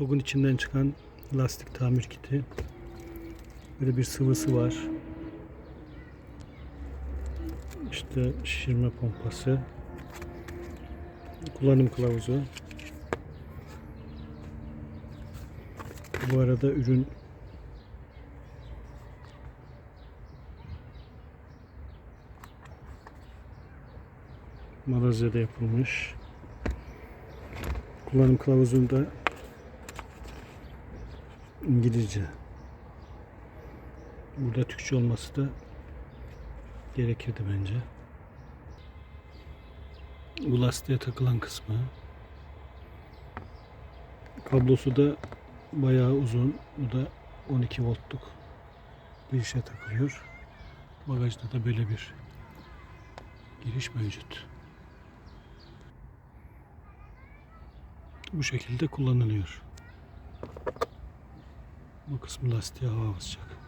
TOG'un içinden çıkan lastik tamir kiti. Böyle bir sıvısı var. İşte şişirme pompası. Kullanım kılavuzu. Bu arada ürün Malezya'da yapılmış. Kullanım kılavuzunda İngilizce. Burada Türkçe olması da gerekirdi bence. Bu lastiğe takılan kısmı. Kablosu da bayağı uzun. Bu da 12 voltluk bir işe takılıyor. Bagajda da böyle bir giriş mevcut. Bu şekilde kullanılıyor. Bu kısmı lastiğe hava basacak.